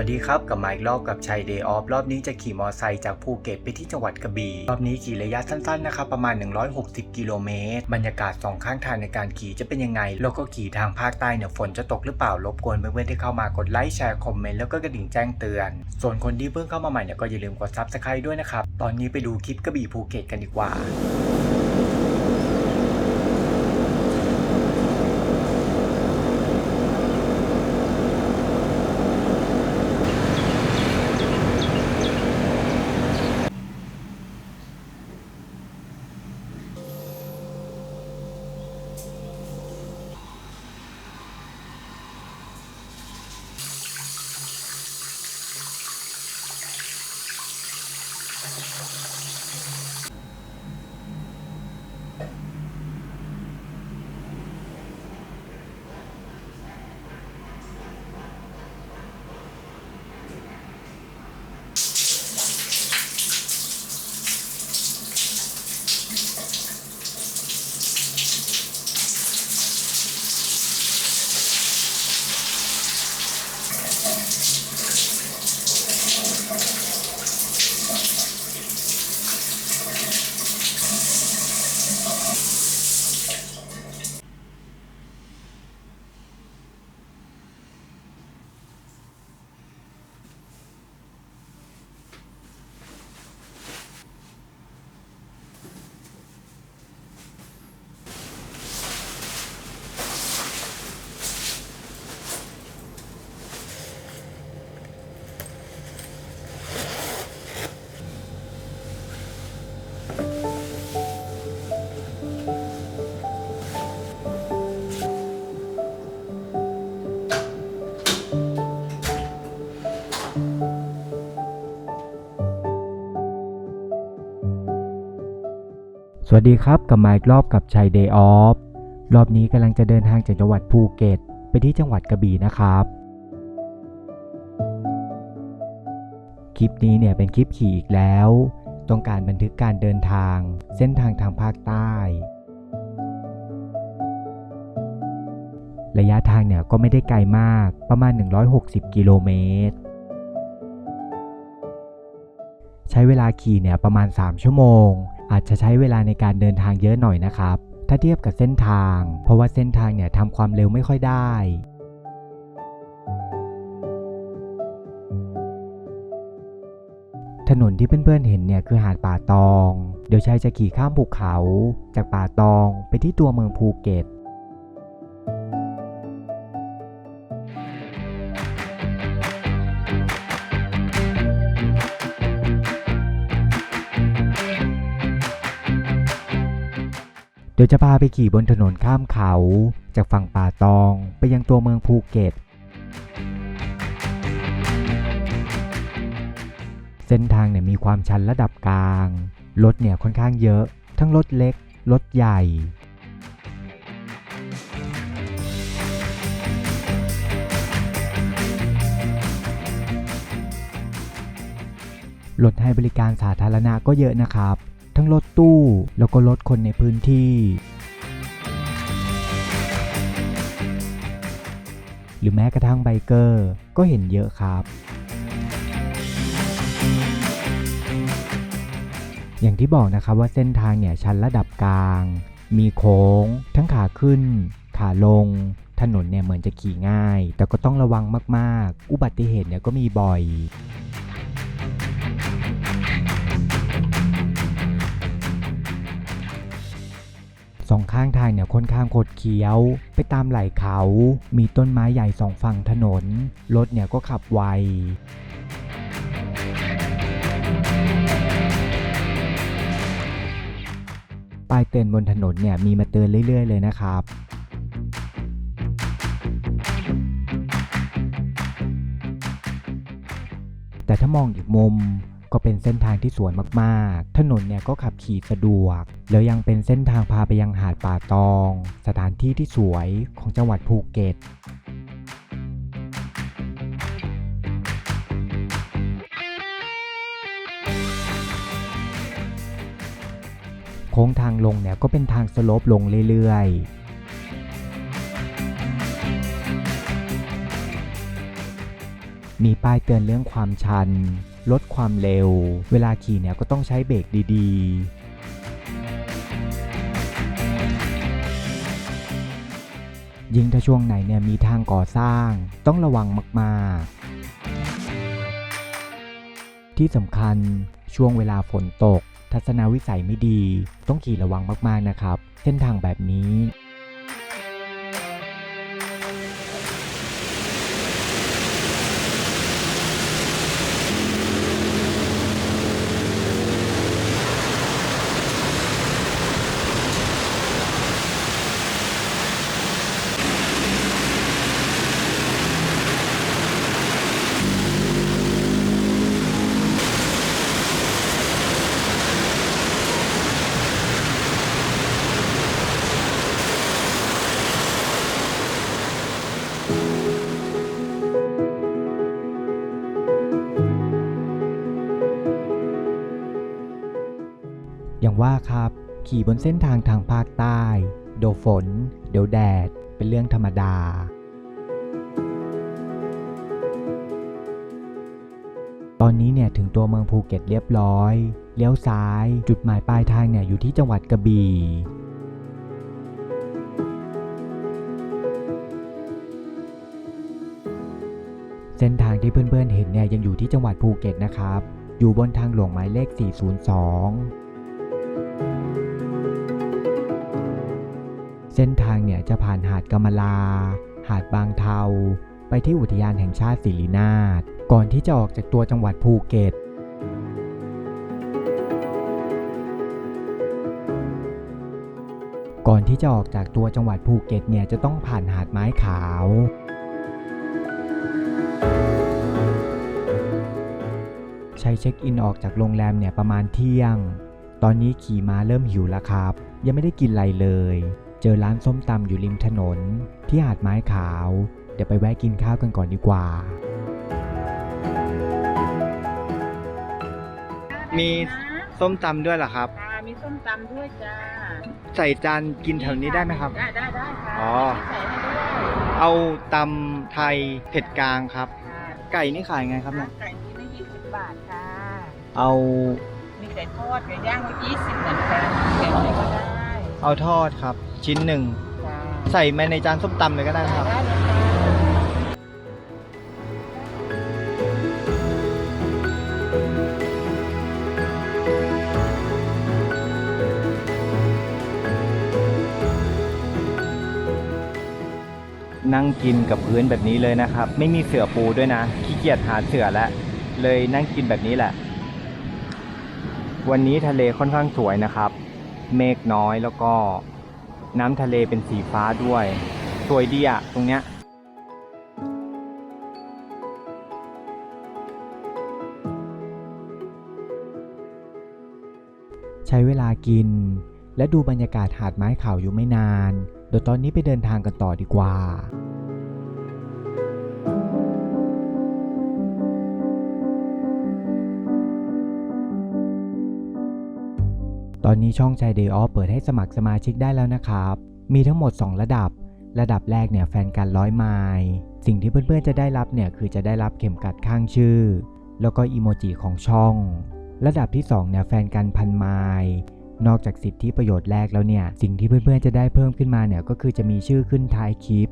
วัสดีครับกับมาอีกรอบกับชัยเดย์ออฟรอบนี้จะขี่มอไซค์จากภูเก็ตไปที่จังหวัดกระบี่รอบนี้ขี่ระยะสั้นๆนะครับประมาณ 160 กิโลเมตร บรรยากาศสองข้างทางในการขี่จะเป็นยังไง แล้วก็ขี่ทางภาคใต้เนี่ยฝนจะตกหรือเปล่ารบกวนเพื่อนๆที่เข้ามากดไลค์แชร์คอมเมนต์แล้วก็กระดิ่งแจ้งเตือน ส่วนคนที่เพิ่งเข้ามาใหม่เนี่ยก็อย่าลืมกดซับสไครต์ด้วยนะครับตอนนี้ไปดูคลิปกระบี่ภูเก็ตกันดีกว่า สวัสดีครับกับมาอีกรอบกับชัยเดย์ออฟรอบนี้กำลังจะเดินทางจากจังหวัดภูเก็ต ไปที่จังหวัดกระบี่นะครับ คลิปนี้เนี่ยเป็นคลิปขี่อีกแล้ว ต้องการบันทึกการเดินทาง เส้นทางทางภาคใต้ ระยะทางเนี่ยก็ไม่ได้ไกลมากประมาณ 160 กิโลเมตร ใช้เวลาขี่เนี่ยประมาณ 3 ชั่วโมง อาจจะใช้เวลาในการเดินทางเยอะหน่อยนะครับ ถ้าเทียบกับเส้นทาง เพราะว่าเส้นทางเนี่ยทำความเร็วไม่ค่อยได้ถนนที่เพื่อนๆเห็นเนี่ยคือหาดป่าตอง เดี๋ยวชายจะขี่ข้ามภูเขา จากป่าตองไปที่ตัวเมืองภูเก็ต ดี๋ยวจะพาไปขี่บนถนนข้ามเขา จากฝั่งป่าตองไปยังตัวเมืองภูเก็ต เส้นทางเนี่ยมีความชันระดับกลาง รถเนี่ยค่อนข้างเยอะ ทั้งรถเล็ก รถใหญ่ รถให้บริการสาธารณะก็เยอะนะครับ ทั้งรถตู้ แล้วก็รถคนในพื้นที่ หรือแม้กระทั่งไบเกอร์ก็เห็นเยอะครับ อย่างที่บอกนะครับว่าเส้นทางเนี่ยชันระดับกลาง มีโค้ง ทั้งขาขึ้น ขาลงถนนเนี่ยเหมือนจะขี่ง่าย แต่ก็ต้องระวังมาก ๆ อุบัติเหตุเนี่ยก็มีบ่อย สองข้างทางเนี่ยค่อนข้างคดเคี้ยว ไปตามไหล่เขา มีต้นไม้ใหญ่สองฝั่งถนน รถเนี่ยก็ขับไวป้ายเตือนบนถนนเนี่ยมีมาเตือนเรื่อย ๆ เลยนะครับแต่ถ้ามองอีกมุม ก็เป็นเส้นทางที่สวยมากๆ ถนนเนี่ยก็ขับขี่สะดวก แล้วยังเป็นเส้นทางพาไปยังหาดป่าตอง สถานที่ที่สวยของจังหวัดภูเก็ตโค้งทางลงเนี่ยก็เป็นทางสโลปลงเรื่อยๆ มีป้ายเตือนเรื่องความชัน ลดความเร็ว เวลาขี่เนี่ยก็ต้องใช้เบรกดีๆ ยิ่งถ้าช่วงไหนเนี่ยมีทางก่อสร้าง ต้องระวังมากๆ ที่สำคัญช่วงเวลาฝนตก ทัศนวิสัยไม่ดี ต้องขี่ระวังมากๆนะครับ เส้นทางแบบนี้ อย่างว่าครับ ขี่บนเส้นทางทางภาคใต้เดี๋ยวฝน เดี๋ยวแดด เป็นเรื่องธรรมดา ตอนนี้เนี่ยถึงตัวเมืองภูเก็ตเรียบร้อย เลี้ยวซ้าย จุดหมายปลายทางเนี่ยอยู่ที่จังหวัดกระบี่เส้นทางที่เพื่อนๆเห็นเนี่ยยังอยู่ที่จังหวัดภูเก็ตนะครับ อยู่บนทางหลวงหมายเลข 402 เส้นทางเนี่ยจะผ่านหาดกำมะลา หาดบางเทา ไปที่อุทยานแห่งชาติสิรินาถก่อนที่จะออกจากตัวจังหวัดภูเก็ต ก่อนที่จะออกจากตัวจังหวัดภูเก็ตเนี่ยจะต้องผ่านหาดไม้ขาว ใช้เช็คอินออกจากโรงแรมเนี่ยประมาณเที่ยง ตอนนี้ขี่ม้าเริ่มหิวแล้วครับ ยังไม่ได้กินอะไรเลย เจอร้านส้มตำอยู่ริมถนน ที่หาดไม้ขาว เดี๋ยวไปแวะกินข้าวกันก่อนดีกว่า มีส้มตำด้วยเหรอครับค่ะมีส้มตำด้วยจ้าใส่จานกินแถวนี้ได้ไหมครับ ได้ได้ได้ค่ะอ๋อใส่ให้ด้วยเอาตำไทยเผ็ดกลางครับ ค่ะไก่นี่ขายไงครับเนี่ย ไก่นี้ได้ยี่สิบบาทค่ะ เอา มีไก่ทอดไก่ย่างก็ยี่สิบเหมือนกันไก่อะไรก็ได้เอาทอดครับ ชิ้นหนึ่ง จ้าใส่มาในจานส้มตำเลยก็ได้ครับ ได้เลยค่ะนั่งกินกับพื้นแบบนี้เลยนะครับ ไม่มีเสื่อปูด้วยนะขี้เกียจหาเสื่อแล้วเลยนั่งกินแบบนี้แหละ วันนี้ทะเลค่อนข้างสวยนะครับ เมฆน้อยแล้วก็น้ำทะเลเป็นสีฟ้าด้วย สวยดีอะตรงเนี้ยใช้เวลากิน และดูบรรยากาศหาดไม้ขาวอยู่ไม่นาน เดี๋ยวตอนนี้ไปเดินทางกันต่อดีกว่า ตอนนี้ช่องชายเดย์ออฟเปิดให้สมัครสมาชิกได้แล้วนะครับ มีทั้งหมด 2 ระดับ ระดับแรกเนี่ยแฟนกันร้อยไมล์สิ่งที่เพื่อนๆจะได้รับเนี่ยคือจะได้รับเข็มกัดข้างชื่อ แล้วก็อีโมจิของช่อง ระดับที่2เนี่ยแฟนกันพันไมล์นอกจากสิทธิประโยชน์แรกแล้วเนี่ยสิ่งที่เพื่อนๆจะได้เพิ่มขึ้นมาเนี่ยก็คือจะมีชื่อขึ้นท้ายคลิป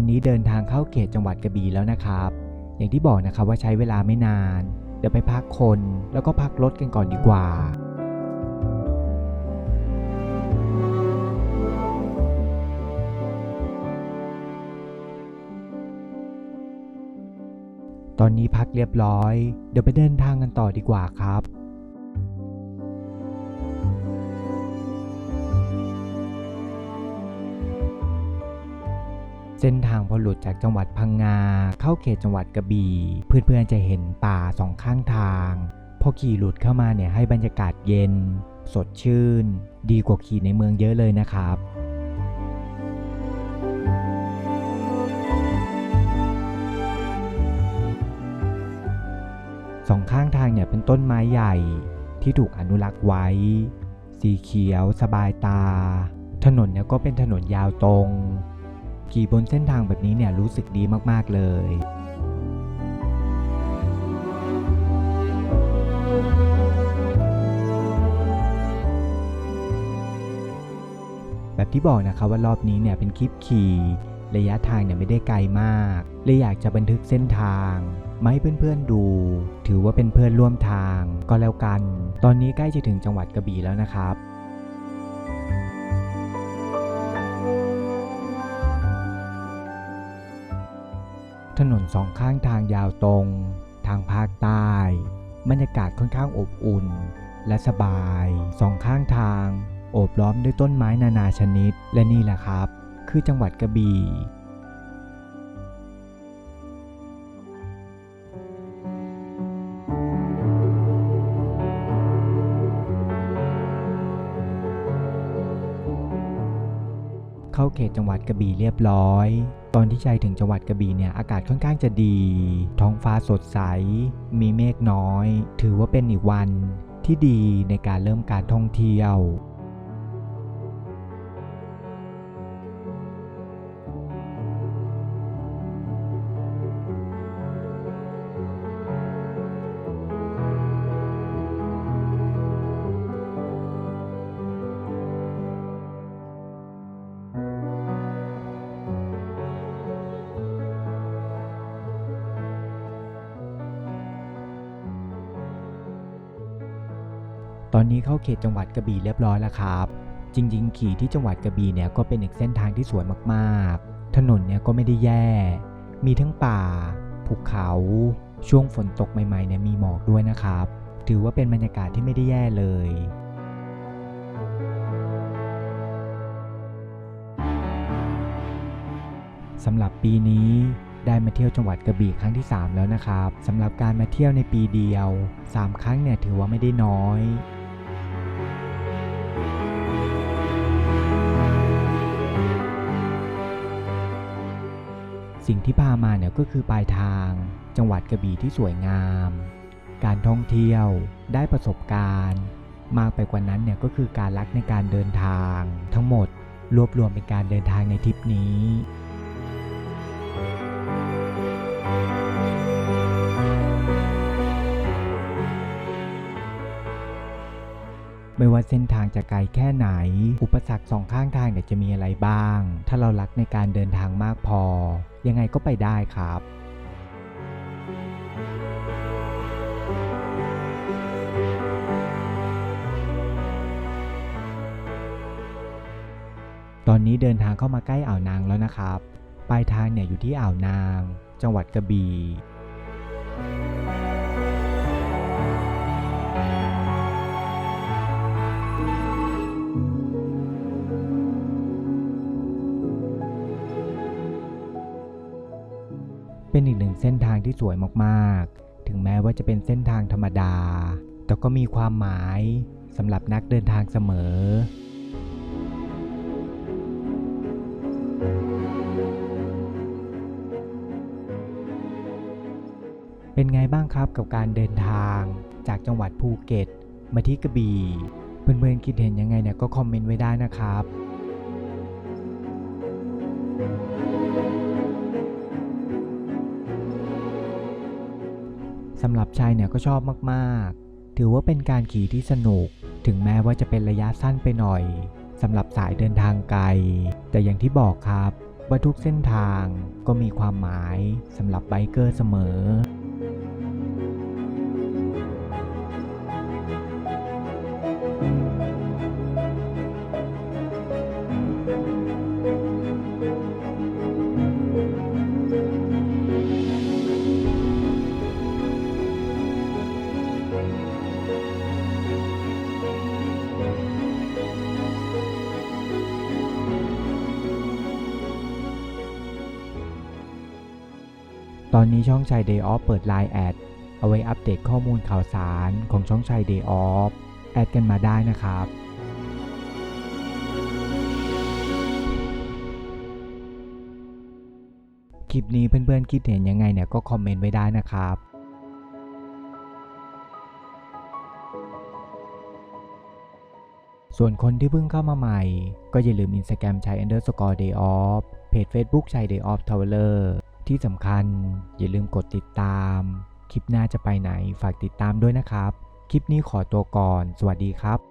อนนี้เดินทางเข้าเขตจังหวัดกระบี่แล้วนะครับ อย่างที่บอกนะครับว่าใช้เวลาไม่นาน เดี๋ยวไปพักคนแล้วก็พักรถกันก่อนดีกว่าตอนนี้พักเรียบร้อย เดี๋ยวไปเดินทางกันต่อดีกว่าครับ เส้นทางพอหลุดจากจังหวัดพังงา เข้าเขตจังหวัดกระบี่เพื่อนๆจะเห็นป่าสองข้างทาง พอขี่หลุดเข้ามาเนี่ยให้บรรยากาศเย็น สดชื่น ดีกว่าขี่ในเมืองเยอะเลยนะครับสองข้างทางเนี่ยเป็นต้นไม้ใหญ่ที่ถูกอนุรักษ์ไว้ สีเขียวสบายตา ถนนเนี่ยก็เป็นถนนยาวตรง ขี่บนเส้นทางแบบนี้เนี่ยรู้สึกดีมากๆเลยแบบที่บอกนะครับว่ารอบนี้เนี่ยเป็นคลิปขี่ระยะทางเนี่ยไม่ได้ไกลมากเลยอยากจะบันทึกเส้นทางมาให้เพื่อนๆดู ถือว่าเป็นเพื่อนร่วมทางก็แล้วกัน ตอนนี้ใกล้จะถึงจังหวัดกระบี่แล้วนะครับ ถนนสองข้างทางยาวตรง ทางภาคใต้บรรยากาศค่อนข้างอบอุ่น และสบาย สองข้างทาง โอบล้อมด้วยต้นไม้นานาชนิด และนี่แหละครับ คือจังหวัดกระบี่เข้าเขตจังหวัดกระบี่เรียบร้อย ตอนที่ใจถึงจังหวัดกระบี่เนี่ยอากาศค่อนข้างจะดี ท้องฟ้าสดใส มีเมฆน้อย ถือว่าเป็นอีกวันที่ดีในการเริ่มการท่องเที่ยว อนนี้เข้าเขตจังหวัดกระบี่เรียบร้อยแล้วครับ จริง ๆ ขี่ที่จังหวัดกระบี่เนี่ยก็เป็นอีกเส้นทางที่สวยมากๆ ถนนเนี่ยก็ไม่ได้แย่ มีทั้งป่าภูเขาช่วงฝนตกใหม่ๆเนี่ยมีหมอกด้วยนะครับ ถือว่าเป็นบรรยากาศที่ไม่ได้แย่เลยสำหรับปีนี้ได้มาเที่ยวจังหวัดกระบี่ครั้งที่ 3 แล้วนะครับสำหรับการมาเที่ยวในปีเดียว 3 ครั้งเนี่ยถือว่าไม่ได้น้อย สิ่งที่พามาเนี่ยก็คือปลายทาง จังหวัดกระบี่ที่สวยงาม การท่องเที่ยวได้ประสบการณ์ มากไปกว่านั้นเนี่ยก็คือการรักในการเดินทาง ทั้งหมดรวบรวมเป็นการเดินทางในทริปนี้ไม่ว่าเส้นทางจะไกลแค่ไหน อุปสรรคสองข้างทางเนี่ยจะมีอะไรบ้าง ถ้าเรารักในการเดินทางมากพอ ยังไงก็ไปได้ครับตอนนี้เดินทางเข้ามาใกล้อ่าวนางแล้วนะครับ ปลายทางเนี่ยอยู่ที่อ่าวนาง จังหวัดกระบี่ ที่สวยมากๆ ถึงแม้ว่าจะเป็นเส้นทางธรรมดา แต่ก็มีความหมายสำหรับนักเดินทางเสมอเป็นไงบ้างครับกับการเดินทางจากจังหวัดภูเก็ต มาที่กระบี่ เพื่อนๆคิดเห็นยังไงเนี่ยก็คอมเมนต์ไว้ได้นะครับ สำหรับชายเนี่ยก็ชอบมากๆ ถือว่าเป็นการขี่ที่สนุก ถึงแม้ว่าจะเป็นระยะสั้นไปหน่อยสำหรับสายเดินทางไกล แต่อย่างที่บอกครับว่าทุกเส้นทางก็มีความหมายสำหรับไบเกอร์เสมอ ตอนนี้ช่องชาย Day Off เปิด Line แอดเอาไว้อัปเดตข้อมูลข่าวสารของช่องชาย Day Off แอดกันมาได้นะครับคลิปนี้เพื่อนๆคิดเห็นยังไงเนี่ยก็คอมเมนต์ไว้ได้นะครับส่วนคนที่เพิ่งเข้ามาใหม่ ก็อย่าลืม Instagram ใช้ underscore day off เพจ Facebook ใช้ day off traveler ที่สำคัญ อย่าลืมกดติดตาม คลิปหน้าจะไปไหนฝากติดตามด้วยนะครับ คลิปนี้ขอตัวก่อน สวัสดีครับ